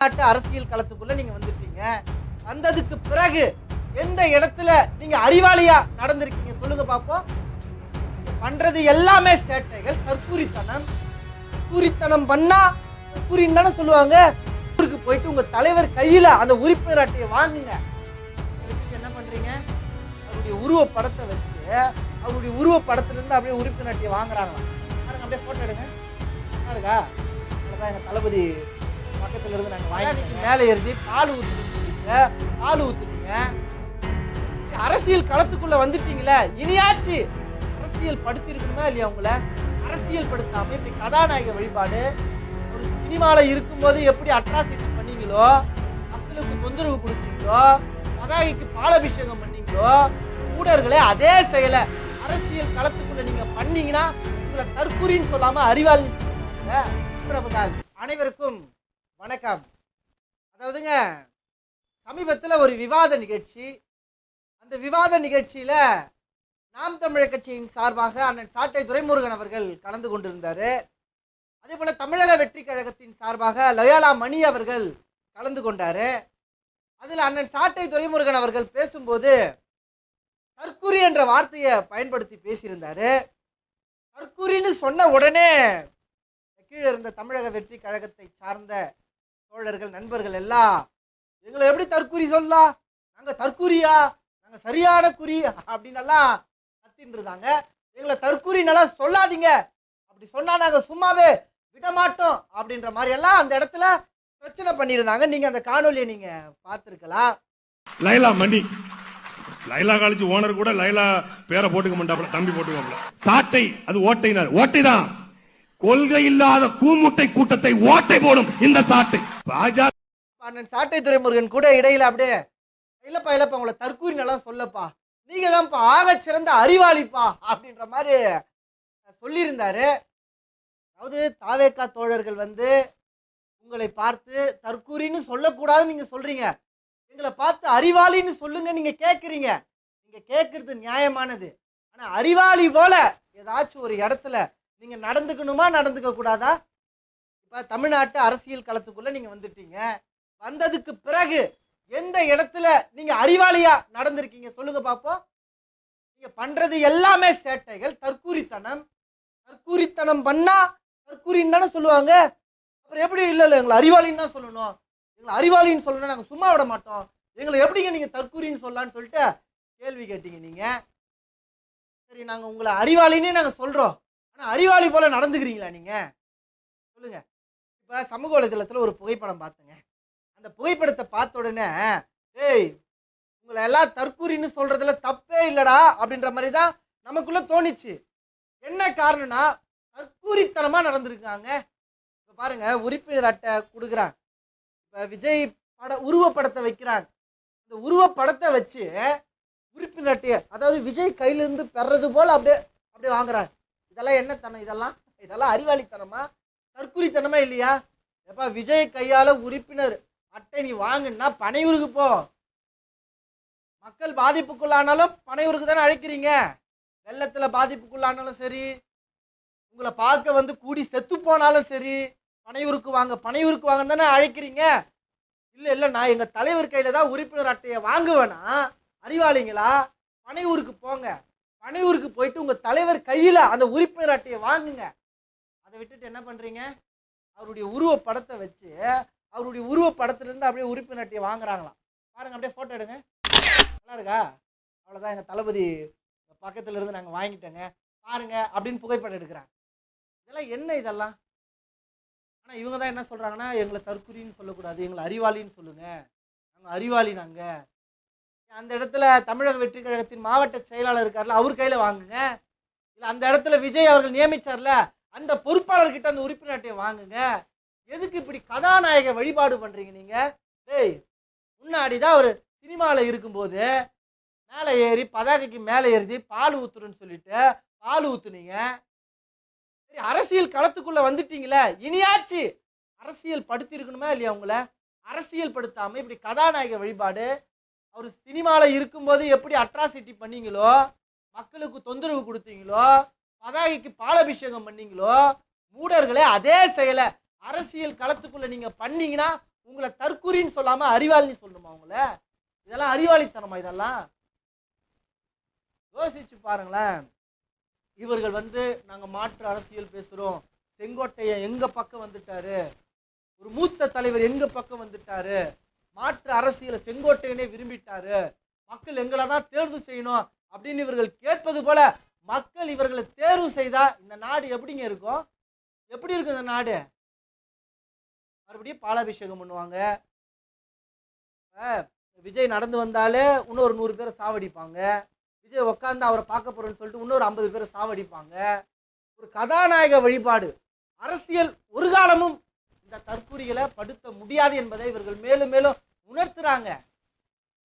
தமிழ்நாட்டு அரசியல் களத்துக்குள்ள நீங்க வந்துட்டீங்க வந்ததுக்கு பிறகு எந்த இடத்துல நீங்க அறிவாளியா நடந்திருக்கீங்க சொல்லுங்க பாப்போம். பண்றது எல்லாமே சேட்டைகள். கற்பூரித்தனம். கற்பூரித்தனம் பண்ணா கற்பூரின்னு தானே சொல்லுவாங்க. ஊருக்கு போயிட்டு உங்க தலைவர் கையில அந்த உறுப்பினர் அட்டையை வாங்குங்க. என்ன பண்றீங்க? அவருடைய உருவ படத்தை வச்சு அவருடைய உருவ படத்துல இருந்து அப்படியே உறுப்பினர் அட்டையை வாங்குறாங்க பாருங்க அப்படியே போட்டோ எடுங்க. நல்லா இருக்கா எங்க தளபதி பக்கத்துல இருந்து நாங்க வாங்கி மேலே ஏறி பால் ஊத்துறீங்க பால் ஊத்துனீங்க. அரசியல் களத்துக்குள்ள வந்துட்டீங்களே? இனியாச்சு. அரசியல் படுத்திருக்கணுமா இல்லையா உங்களை? அரசியல் படுத்தாம இப்படி கதாநாயக வழிபாடு ஒரு சினிமால இருக்கும்போது எப்படி அட்ராசிட்டி பண்ணீங்களோ மக்களுக்கு தொந்தரவு கொடுத்தீங்களோ பதாகைக்கு பாலபிஷேகம் பண்ணீங்களோ ஊடர்களே அதே செயலை அரசியல் களத்துக்குள்ள நீங்க பண்ணீங்கன்னா உங்களை தற்கூரின்னு சொல்லாம அறிவாளின்னு அனைவருக்கும் வணக்கம். அதாவதுங்க சமீபத்தில் ஒரு விவாத நிகழ்ச்சி. அந்த விவாத நிகழ்ச்சியில் நாம் தமிழர் கட்சியின் சார்பாக அண்ணன் சாட்டை துரைமுருகன் அவர்கள் கலந்து கொண்டிருந்தார். அதே போல் தமிழக வெற்றி கழகத்தின் சார்பாக லயோலா மணி அவர்கள் கலந்து கொண்டார். அதில் அண்ணன் சாட்டை துரைமுருகன் அவர்கள் பேசும்போது தற்குறி என்ற வார்த்தையை பயன்படுத்தி பேசியிருந்தார். தற்குறின்னு சொன்ன உடனே கீழே இருந்த தமிழக வெற்றி கழகத்தை சார்ந்த தோழர்கள் நண்பர்கள் எல்லாம் எங்களை எப்படி தற்குறி சொல்லலாம் நாங்கள் தற்குறியா நாங்கள் சரியான குறி அப்படின்னு எல்லாம் எங்களை தற்குறி நல்லா சொல்லாதீங்க. அப்படி சொன்னால் நாங்கள் சும்மாவே விட மாட்டோம் அப்படின்ற மாதிரி எல்லாம் அந்த இடத்துல பிரச்சனை பண்ணியிருந்தாங்க. நீங்கள் அந்த காணொலியை நீங்கள் பார்த்துருக்கலாம். லைலா மணி. லைலா காலேஜ் ஓனர் கூட லைலா பேரை போட்டுக்க மாட்டாப்ல தம்பி போட்டுக்கோப்ல சாட்டை அது ஓட்டைனார். ஓட்டை தான் கொள்கை இல்லாத கூமுட்டை கூட்டத்தை ஓட்டை போடும் இந்த சாட்டை. பாஜக அண்ணன் சாட்டை துறைமுருகன் கூட இடையில அப்படியே இல்லப்பா இல்லப்பா உங்களை தற்கூரினெல்லாம் சொல்லப்பா. நீங்க தான்ப்பா ஆக சிறந்த அறிவாளிப்பா அப்படின்ற மாதிரி சொல்லியிருந்தாரு. அதாவது தாவேக்கா தோழர்கள் வந்து உங்களை பார்த்து தற்கூரின்னு சொல்லக்கூடாதுன்னு நீங்க சொல்றீங்க. எங்களை பார்த்து அறிவாளின்னு சொல்லுங்க நீங்க கேட்குறீங்க நீங்க கேட்கறது நியாயமானது. ஆனா அறிவாளி போல ஏதாச்சும் ஒரு இடத்துல நீங்கள் நடந்துக்கணுமா நடந்துக்க கூடாதா? இப்போ தமிழ்நாட்டு அரசியல் களத்துக்குள்ளே நீங்கள் வந்துட்டீங்க. வந்ததுக்கு பிறகு எந்த இடத்துல நீங்கள் அறிவாளியாக நடந்திருக்கீங்க சொல்லுங்கள் பார்ப்போம் நீங்கள் பண்ணுறது எல்லாமே சேட்டைகள் தற்கூரித்தனம். தற்கூரித்தனம் பண்ணால் தற்கூரின்னு தானே சொல்லுவாங்க. அப்புறம் எப்படி இல்லை இல்லை எங்களை அறிவாளின்னு தான் சொல்லணும். எங்களை அறிவாளின்னு சொல்லணும் நாங்கள் சும்மா விட மாட்டோம். எங்களை எப்படிங்க நீங்கள் தற்கூரின்னு சொல்லலான்னு சொல்லிட்டு கேள்வி கேட்டீங்க நீங்கள் சரி நாங்கள் உங்களை அறிவாளின்னே நாங்கள் சொல்கிறோம் அறிவாளி போல நடந்துக்கிறீங்களா நீங்க? சொல்லுங்க. இப்ப சமூக வலைதளத்துல ஒரு புகைப்படம் பார்த்தேங்க. அந்த புகைப்படத்தை பார்த்த உடனே ஏய் உங்களை எல்லாம் தற்கூரின்னு சொல்றதுல தப்பே இல்லடா அப்படின்ற மாதிரி தான் நமக்குள்ள தோணிச்சு. என்ன காரணம்னா தற்கூரித்தனமா நடந்திருக்காங்க. இப்போ பாருங்க உறுப்பினர் அட்டை கொடுக்குறாங்க. இப்போ விஜய் பட உருவப்படத்தை வைக்கிறாங்க. இந்த உருவப்படத்தை வச்சு உறுப்பினர் அட்டையை அதாவது விஜய் கையிலிருந்து பெறது போல் அப்படியே அப்படியே வாங்குறாங்க. இதெல்லாம் என்ன தனம்? இதெல்லாம் இதெல்லாம் அறிவாளித்தனமா? தற்குறித்தனமா இல்லையா? எப்பா விஜய் கையால் உறுப்பினர் அட்டை நீ வாங்குன்னா பனையூருக்கு போ. மக்கள் பாதிப்புக்குள்ளானாலும் பனையூருக்கு தானே அழைக்கிறீங்க? வெள்ளத்தில் பாதிப்புக்குள்ளானாலும் சரி உங்களை பார்க்க வந்து கூடி செத்து போனாலும் சரி பனையூருக்கு வாங்க பனையூருக்கு வாங்கன்னு தானே அழைக்கிறீங்க? இல்லை இல்லை நான் எங்கள் தலைவர் கையில் தான் உறுப்பினர் அட்டையை வாங்குவேனா? அறிவாளிங்களா? பனையூருக்கு போங்க. பனையூருக்கு போயிட்டு உங்கள் தலைவர் கையில் அந்த உறுப்பினர் அட்டையை வாங்குங்க. அதை விட்டுட்டு என்ன பண்ணுறீங்க அவருடைய உருவ படத்தை வச்சு அவருடைய உருவ படத்துலேருந்து அப்படியே உறுப்பினர் அட்டையை வாங்குறாங்களாம். பாருங்கள் அப்படியே ஃபோட்டோ எடுங்க. நல்லா இருக்கா? அவ்வளோதான் எங்கள் தளபதி பக்கத்தில் இருந்து நாங்கள் வாங்கிட்டோங்க. பாருங்க அப்படின்னு புகைப்படம் எடுக்கிறாங்க. இதெல்லாம் என்ன இதெல்லாம்? ஆனால் இவங்க தான் என்ன சொல்கிறாங்கன்னா எங்களை தற்குறின்னு சொல்லக்கூடாது எங்களை அறிவாளின்னு சொல்லுங்கள் நாங்கள் அறிவாளி நாங்கள் அந்த இடத்துல தமிழக வெற்றி கழகத்தின் மாவட்ட செயலாளர் இருக்கார்ல அவர் கையில் வாங்குங்க. இல்லை அந்த இடத்துல விஜய் அவர்கள் நியமித்தார்ல அந்த பொறுப்பாளர்கிட்ட அந்த உறுப்பினர் அட்டையை வாங்குங்க. எதுக்கு இப்படி கதாநாயக வழிபாடு பண்ணுறீங்க நீங்கள் டேய் முன்னாடி தான் ஒரு சினிமாவில் இருக்கும்போது மேலே ஏறி பதாகைக்கு மேலே ஏறி பால் ஊத்துறேன்னு சொல்லிட்டு பால் ஊற்றுனீங்க சரி அரசியல் களத்துக்குள்ளே வந்துட்டீங்களே இனியாச்சு அரசியல் படுத்திருக்கணுமா இல்லையா உங்களை? அரசியல் படுத்தாமல் இப்படி கதாநாயக வழிபாடு அவர் சினிமாவில் இருக்கும்போது எப்படி அட்ராசிட்டி பண்ணீங்களோ மக்களுக்கு தொந்தரவு கொடுத்தீங்களோ பதாகைக்கு பாலாபிஷேகம் பண்ணீங்களோ மூடர்களே அதே செயலை அரசியல் களத்துக்குள்ளே நீங்கள் பண்ணீங்கன்னா உங்களை தற்கூரின்னு சொல்லாமல் அறிவாளின்னு சொல்லணுமா அவங்கள இதெல்லாம் அறிவாளித்தனமா இதெல்லாம்? யோசிச்சு பாருங்களேன். இவர்கள் வந்து நாங்கள் மாற்று அரசியல் பேசுகிறோம் செங்கோட்டையன் எங்கள் பக்கம் வந்துட்டாரு? ஒரு மூத்த தலைவர் எங்கள் பக்கம் வந்துட்டாரு? மாற்று அரசியலை செங்கோட்டையனே விரும்பிட்டாரு. மக்கள் எங்களை தான் தேர்வு செய்யணும் அப்படின்னு இவர்கள் கேட்பது போல மக்கள் இவர்களை தேர்வு செய்தா இந்த நாடு எப்படிங்க இருக்கும்? எப்படி இருக்கும் இந்த நாடு? மறுபடியும் பாலாபிஷேகம் பண்ணுவாங்க. விஜய் நடந்து வந்தாலே இன்னொரு நூறு பேரை சாவடிப்பாங்க. விஜய் உட்காந்து அவரை பார்க்க போறேன்னு சொல்லிட்டு இன்னொரு ஐம்பது பேரை சாவடிப்பாங்க. ஒரு கதாநாயக வழிபாடு. அரசியல் ஒரு காலமும் இந்த தற்கூரிகளை படுத்த முடியாது என்பதை இவர்கள் மேலும் மேலும் உணர்த்துறாங்க.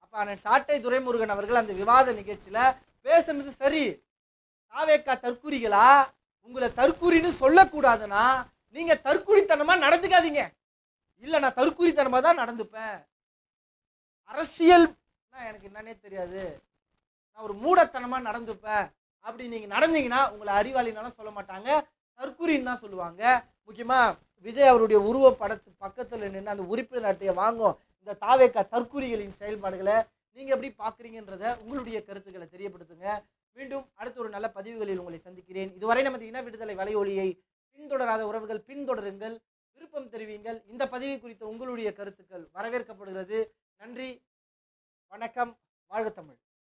அப்போ அண்ணன் சாட்டை துரைமுருகன் அவர்கள் அந்த விவாத நிகழ்ச்சியில் பேசுனது சரி. தாவேக்கா தற்கூரிகளா உங்களை தற்கூரின்னு சொல்லக்கூடாதுன்னா நீங்க தற்கூரித்தனமா நடந்துக்காதீங்க. இல்லை நான் தற்கூறித்தனமாக தான் நடந்துப்பேன். அரசியல் எனக்கு என்னன்னே தெரியாது. நான் ஒரு மூடத்தனமாக நடந்துப்பேன். அப்படி நீங்கள் நடந்தீங்கன்னா உங்களை அறிவாளினாலும் சொல்ல மாட்டாங்க. தற்கூரின்னு தான் சொல்லுவாங்க. முக்கியமாக விஜய் அவருடைய உருவ படத்து பக்கத்தில் நின்று அந்த உறுப்பினர் அட்டையை வாங்கும். இந்த தாவேக்கா தற்கூரிகளின் செயல்பாடுகளை நீங்கள் எப்படி பார்க்குறீங்கன்றத உங்களுடைய கருத்துக்களை தெரியப்படுத்துங்க. மீண்டும் அடுத்த ஒரு நல்ல பதிவுகளில் உங்களை சந்திக்கிறேன். இதுவரை நமது இன விடுதலை வலையொலியை பின்தொடராத உறவுகள் பின்தொடருங்கள். விருப்பம் தெரிவிங்கள் இந்த பதவி குறித்த உங்களுடைய கருத்துக்கள் வரவேற்கப்படுகிறது. நன்றி. வணக்கம். வாழ்க தமிழ்.